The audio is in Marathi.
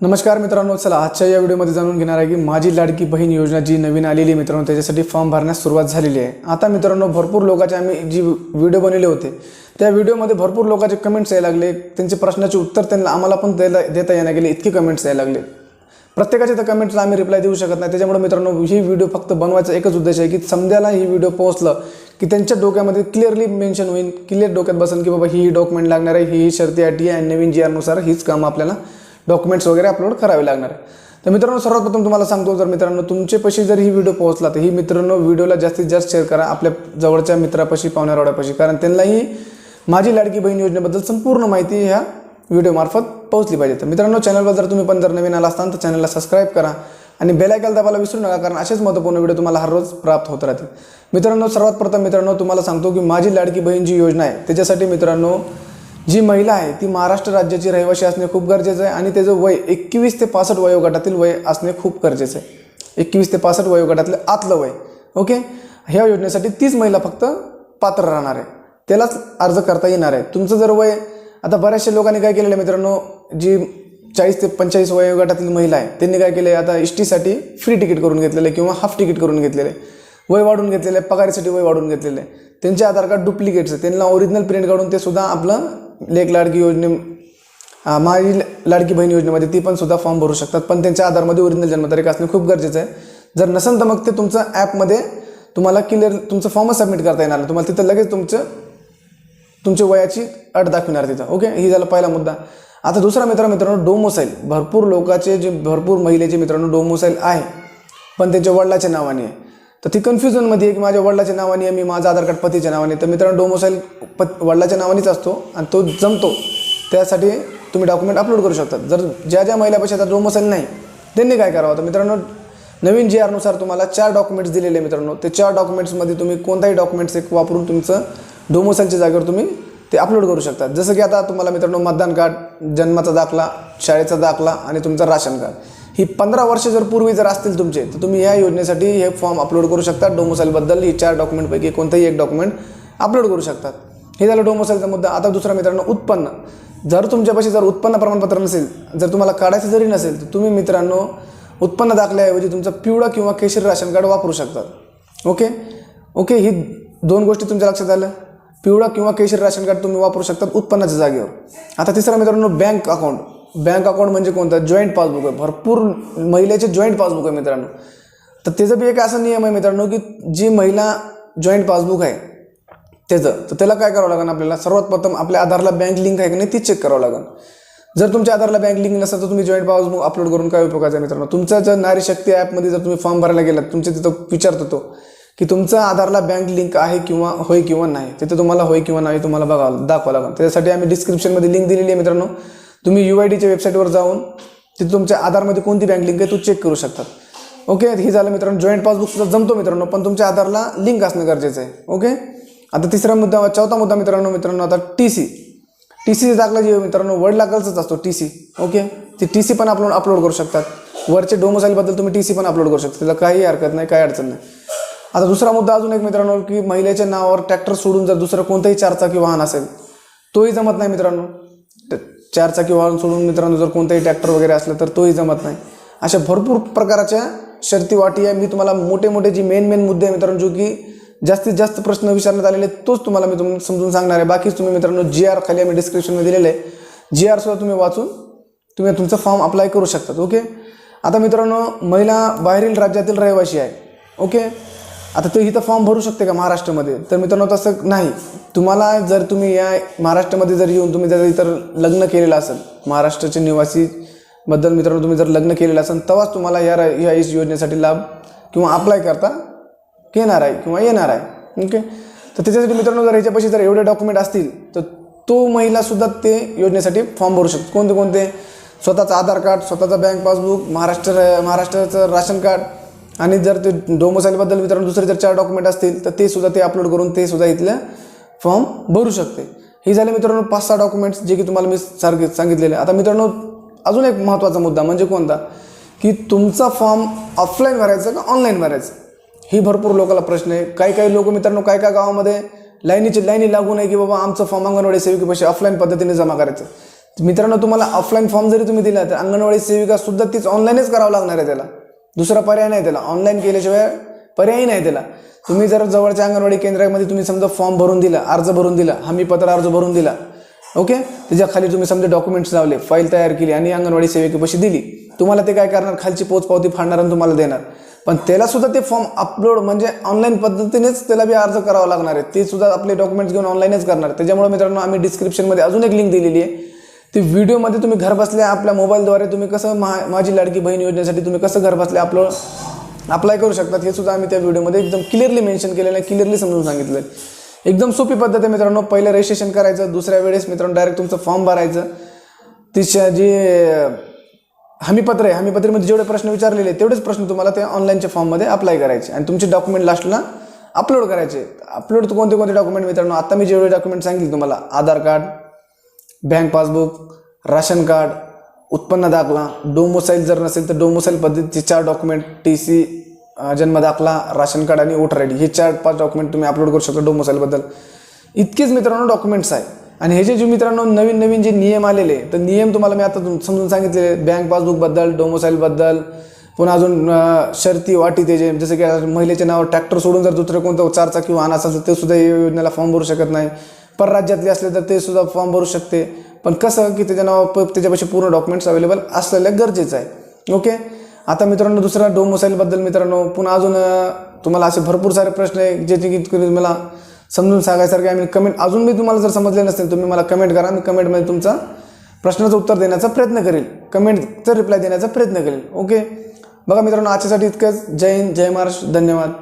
नमस्कार मित्रांनो चला आजच्या या व्हिडिओमध्ये जाणून घेणार आहे की माझी लाडकी बहीण योजना जी नवीन आलेली आहे मित्रांनो त्याच्यासाठी फॉर्म भरण्यास सुरुवात झालेली आहे. आता मित्रांनो भरपूर लोकांचे आम्ही जी व्हिडिओ बनवले होते त्या व्हिडिओमध्ये भरपूर लोकांचे कमेंट्स यायला लागले. त्यांचे प्रश्नाचे उत्तर त्यांना आम्हाला पण द्यायला देता येण्या गेले इतके कमेंट्स यायला लागले. प्रत्येकाच्या त्या कमेंट्सला आम्ही रिप्लाय देऊ शकत नाही. त्याच्यामुळे मित्रांनो ही व्हिडिओ फक्त बनवायचा एकच उद्देश आहे की समजायला ही व्हिडिओ पोहोचलं की त्यांच्या डोक्यामध्ये क्लिअरली मेन्शन होईल क्लिअर डोक्यात बसेल की बाबा ही ही डॉक्युमेंट लागणार आहे ही ही शर्ती अटी आहे आणि नवीन जी आरनुसार हीच कामं आपल्याला डॉक्युमेंट्स वगैरे अपलोड करावे लागणार आहे. तर मित्रांनो सर्वात प्रथम तुम्हाला सांगतो जर मित्रांनो तुमचे पशी जर ही व्हिडिओ पोहोचला तर ही मित्रांनो व्हिडिओला जास्तीत जास्त शेअर करा आपल्या जवळच्या मित्रापाशी पाहुण्यारावड्यापाशी कारण त्यांनाही माझी लाडकी बहीण योजनेबद्दल संपूर्ण माहिती ह्या व्हिडिओमार्फत पोहोचली पाहिजे. तर मित्रांनो चॅनलवर जर तुम्ही पण जर नवीन आला असताना तर चॅनलला सबस्क्राईब करा आणि बेलायकल दाबायला विसरू नका कारण असेच महत्त्वपूर्ण व्हिडिओ तुम्हाला हर रोज प्राप्त होत राहतील. मित्रांनो सर्वात प्रथम मित्रांनो तुम्हाला सांगतो की माझी लाडकी बहीण जी योजना आहे त्याच्यासाठी मित्रांनो जी महिला आहे ती महाराष्ट्र राज्याची रहिवासी असणे खूप गरजेचं आहे आणि त्याचं वय एकवीस ते पासष्ट वयोगटातील वय असणे खूप गरजेचं आहे. एकवीस ते पासष्ट वयोगटातलं आतलं वय. ओके ह्या योजनेसाठी तीच महिला फक्त पात्र राहणार आहे. त्यालाच अर्ज करता येणार आहे. तुमचं जर वय आता बऱ्याचशा लोकांनी काय केलेलं आहे मित्रांनो जी चाळीस ते पंचेचाळीस वयोगटातील महिला आहे त्यांनी काय केलं आहे आता एस टीसाठी फ्री तिकीट करून घेतलेलं आहे किंवा हाफ तिकीट करून घेतलेलं आहे. वय वाढून घेतलेलं आहे पगारीसाठी वय वाढून घेतलेलं आहे. त्यांचे आधार कार्ड डुप्लिकेट्स आहे. त्यांना ओरिजिनल प्रिंट काढून ते सुद्धा आपलं लेख लाडकी योजने माझी लाडकी बहीण योजनेमध्ये ती पण सुद्धा फॉर्म भरू शकतात पण त्यांच्या आधारमध्ये ओरिजिनल जन्मतारीख असणे खूप गरजेचं आहे. जर नसेल तर मग ते तुमचं ॲपमध्ये तुम्हाला क्लिअर तुमचं फॉर्मच सबमिट करता येणार नाही. तुम्हाला तिथं लगेच तुमचं तुमच्या वयाची अट दाखविणार तिथं. ओके ही झाला पहिला मुद्दा. आता दुसरा मित्र मित्रांनो डोमोसाईल. भरपूर लोकांचे जे भरपूर महिलेचे मित्रांनो डोमोसाईल आहे. पण त्यांच्या वडिलाच्या नावाने आहे. तर ती कन्फ्युजनमध्ये की माझ्या वडिलाच्या नावाने आहे मी माझं आधार कार्ड पतीच्या नावाने तर मित्रांनो डोमोसाईल पत वडिलाच्या नावानेच असतो आणि तो जमतो. त्यासाठी तुम्ही डॉक्युमेंट अपलोड करू शकता. जर ज्या ज्या महिलापेक्षा आता डोमोसाईल नाही त्यांनी काय करावं? तर मित्रांनो नवीन जी आरनुसार तुम्हाला चार डॉक्युमेंट्स दिलेले मित्रांनो. ते चार डॉक्युमेंट्समध्ये तुम्ही कोणताही डॉक्युमेंट्स एक वापरून तुमचं डोमोसाईलच्या जागेवर तुम्ही ते अपलोड करू शकता. जसं की आता तुम्हाला मित्रांनो मतदान कार्ड जन्माचा दाखला शाळेचा दाखला आणि तुमचं राशन कार्ड. ही पंधरा वर्ष जर पूर्वी जर असतील तुमचे तर तुम्ही या योजनेसाठी हे फॉर्म अपलोड करू शकता. डोमोसाईलबद्दल ही चार डॉक्युमेंटपैकी कोणतंही एक डॉक्युमेंट अपलोड करू शकतात. हे झालं डोमोसाईलचा मुद्दा. आता दुसरा मित्रांनो उत्पन्न. जर तुमच्यापाशी जर उत्पन्न प्रमाणपत्र नसेल जर तुम्हाला काढायचं जरी नसेल तर तुम्ही मित्रांनो उत्पन्न दाखल्याऐवजी तुमचं पिवळं किंवा केशरी राशन कार्ड वापरू शकतात. ओके? ओके ही दोन गोष्टी तुमच्या लक्षात आलं. पिवळा किंवा केशरी राशन कार्ड तुम्ही वापरू शकतात उत्पन्नाच्या जागेवर. आता तिसरा मित्रांनो बँक अकाउंट बँक अकाउंट म्हणजे कोणतं? जॉईंट पासबुक आहे. भरपूर महिलेचे जॉईंट पासबुक आहे मित्रांनो. तर त्याचं बी एक असा नियम आहे मित्रांनो की जी महिला जॉईंट पासबुक आहे त्याचं तर त्याला काय करावं लागेल आपल्याला? सर्वात प्रथम आपल्या आधारला बँक लिंक आहे की नाही ती चेक करावं लागेल. जर तुमच्या आधारला बँक लिंक नसेल तर तुम्ही जॉईंट पासबुक अपलोड करून काय उपयोग आहे मित्रांनो? तुमचा जर नारी शक्ती ॲपमध्ये जर तुम्ही फॉर्म भरायला गेलात तुमच्या तिथं विचारतो तो की तुमचा आधारला बँक लिंक आहे किंवा होय किंवा नाही? तिथे तुम्हाला होय किंवा नाही तुम्हाला बघावं दाखवावं लागेल. त्याच्यासाठी आम्ही डिस्क्रिप्शनमध्ये लिंक दिलेली आहे मित्रांनो. तुम्ही यू आय डीच्या वेबसाईटवर जाऊन तिथे तुमच्या आधारमध्ये कोणती बँक लिंक आहे तो चेक करू शकतात. ओके हे झालं मित्रांनो जॉईंट पासबुकसुद्धा जमतो मित्रांनो पण तुमच्या आधारला लिंक असणं गरजेचं आहे. ओके आता तिसरा मुद्दा चौथा मुद्दा मित्रांनो मित्रांनो आता टी सी टी सी दाखला जे मित्रांनो वडिलाकडचाच असतो T C okay T C C पण आपण अपलोड करू शकतात. वरचे डोमोसाईलबद्दल तुम्ही टी सी पण अपलोड करू शकता. त्याला काही हरकत नाही काही अडचण नाही. आता दुसरा मुद्दा अजून एक मित्रांनो की महिलेच्या नावावर ट्रॅक्टर सोडून जर दुसरं कोणतंही चारचाकी वाहन असेल तोही जमत नाही मित्रांनो. चारचाकी वाहन सोडून मित्रांनो जर कोणताही ट्रॅक्टर वगैरे असलं तर तोही जमत नाही. अशा भरपूर प्रकारच्या शर्ती वाटी आहे. मी तुम्हाला मोठे मोठे जी मेन मेन मुद्दे आहे मित्रांनो जो की जास्तीत जास्त प्रश्न विचारण्यात आलेले आहेत, तोच तुम्हाला मी तुम्हाला समजून सांगणार आहे. बाकीच तुम्ही मित्रांनो जी आर खाली आम्ही डिस्क्रिप्शनमध्ये दिलेलं आहे. जी आर सुद्धा तुम्ही वाचून तुम्ही तुमचं फॉर्म अप्लाय करू शकतात ओके आता मित्रांनो महिला बाहेरील राज्यातील रहिवासी आहे ओके आता तो इथं फॉर्म भरू शकते का महाराष्ट्रामध्ये? तर मित्रांनो तसं नाही. तुम्हाला जर तुम्ही या महाराष्ट्रामध्ये जर येऊन तुम्ही जर इतर लग्न केलेलं असेल महाराष्ट्राचे निवासीबद्दल मित्रांनो तुम्ही जर लग्न केलेलं असेल तेव्हाच तुम्हाला या रा- या योजनेसाठी लाभ किंवा अप्लाय करता येणार आहे किंवा येणार आहे. ओके तर त्याच्यासाठी मित्रांनो जर ह्याच्यापाशी जर एवढे डॉक्युमेंट असतील तर तो महिलासुद्धा ते योजनेसाठी फॉर्म भरू शकतो. कोणते कोणते? स्वतःचं आधार कार्ड स्वतःचं बँक पासबुक महाराष्ट्र महाराष्ट्राचं राशन कार्ड आणि जर ते डोमोसाईलबद्दल मित्रांनो दुसरे जर चार डॉक्युमेंट असतील तर ते सुद्धा ते अपलोड करून ते सुद्धा इथल्या फॉर्म भरू शकते. ही झाले मित्रांनो पाच सहा डॉक्युमेंट्स जे की तुम्हाला मी सारखे सांगितलेले. आता मित्रांनो अजून एक महत्त्वाचा मुद्दा म्हणजे कोणता? की तुमचा फॉर्म ऑफलाईन भरायचा का ऑनलाईन भरायचा? ही भरपूर लोकांना प्रश्न आहे. काही काही लोक मित्रांनो काय काय गावामध्ये लाईनीची लाईनी लागू नये की बाबा आमचं फॉर्म अंगणवाडी सेविकेपाशी ऑफलाईन पद्धतीने जमा करायचं. मित्रांनो तुम्हाला ऑफलाईन फॉर्म जरी तुम्ही दिला तर अंगणवाडी सेविका सुद्धा तीच ऑनलाईनच करावं लागणार आहे त्याला. दुसरा पर्याय नाही त्याला. ऑनलाईन केल्याशिवाय पर्यायही नाही त्याला. तुम्ही जर जवळच्या अंगणवाडी केंद्रामध्ये तुम्ही समजा फॉर्म भरून दिला अर्ज भरून दिला हमीपत्र अर्ज भरून दिला ओके त्याच्याखाली तुम्ही समजा डॉक्युमेंट्स लावले फाईल तयार केली आणि अंगणवाडी सेविकेपाशी दिली तुम्हाला ते काय करणार? खालची पोचपावती फाडणार आणि तुम्हाला देणार. पण त्याला सुद्धा ते फॉर्म अपलोड म्हणजे ऑनलाईन पद्धतीनेच त्याला बी अर्ज करावा लागणार आहे. ते सुद्धा आपले डॉक्युमेंट्स घेऊन ऑनलाईनच करणार. त्याच्यामुळे मित्रांनो आम्ही डिस्क्रिप्शनमध्ये अजून एक लिंक दिलेली आहे. ते व्हिडिओमध्ये तुम्ही घरबसल्या आपल्या मोबाईलद्वारे तुम्ही कसं मा माझी लाडकी बहीण योजनेसाठी तुम्ही कसं घरबसल्या आपलं अपलोड अप्लाय करू शकतात हे सुद्धा आम्ही त्या व्हिडिओमध्ये एकदम क्लिअरली मेन्शन केलेलं आहे क्लिअरली समजून सांगितलं आहे एकदम सोपी पद्धत आहे मित्रांनो पहिलं रजिस्ट्रेशन करायचं दुसऱ्या वेळेस मित्रांनो डायरेक्ट तुमचं फॉर्म भरायचं. तिच्या जे हमीपत्र आहे हमीपत्रीमध्ये जेवढे प्रश्न विचारलेले तेवढेच प्रश्न तुम्हाला ते ऑनलाईनच्या फॉर्ममध्ये अप्लाय करायचे. आणि तुमचे डॉक्युमेंट लास्टला अपलोड करायचे. अपलोड कोणते कोणते डॉक्युमेंट मित्रांनो? आता मी जेवढे डॉक्युमेंट सांगितले तुम्हाला Aadhaar card bank passbook ration card उत्पन्न दाखला डोमोसाईल जर नसेल तर डोमोसाईल पद्धतीचे चार डॉक्युमेंट टी सी जन्म दाखला राशन कार्ड आणि वोटर आय डी हे चार पाच डॉक्युमेंट तुम्ही अपलोड करू शकता डोमोसाईलबद्दल इतकेच मित्रांनो डॉक्युमेंट्स आहे. आणि हे जे जे मित्रांनो नवीन नवीन जे नियम आलेले तर नियम तुम्हाला मी आता समजून सांगितले बँक पासबुकबद्दल डोमोसाईलबद्दल पुन्हा अजून शर्ती वाटी ते जे जसं की महिलेच्या नावावर ट्रॅक्टर सोडून जर दुसरं कोणतं चारचाकी वाहन असेल तर ते सुद्धा या योजनेला फॉर्म भरू शकत नाही. परराज्यातले असले तर ते सुद्धा फॉर्म भरू शकते. पण कसं की त्याच्या नाव त्याच्यापाशी पूर्ण डॉक्युमेंट्स अवेलेबल असलेलं गरजेचं आहे. ओके आता मित्रांनो दुसरा डोमोसाईलबद्दल मित्रांनो पुन्हा अजून तुम्हाला असे भरपूर सारे प्रश्न आहे जे की तुम्ही मला समजून सांगायसारखे आम्ही कमेंट अजून मी तुम्हाला जर समजले नसेल तुम्ही मला कमेंट करा मी कमेंटमध्ये तुमचा प्रश्नाचं उत्तर देण्याचा प्रयत्न करेल. कमेंटचं रिप्लाय देण्याचा प्रयत्न करेल. ओके बघा मित्रांनो आजच्यासाठी इतकंच. जय हिंद जय महाराष्ट्र. धन्यवाद.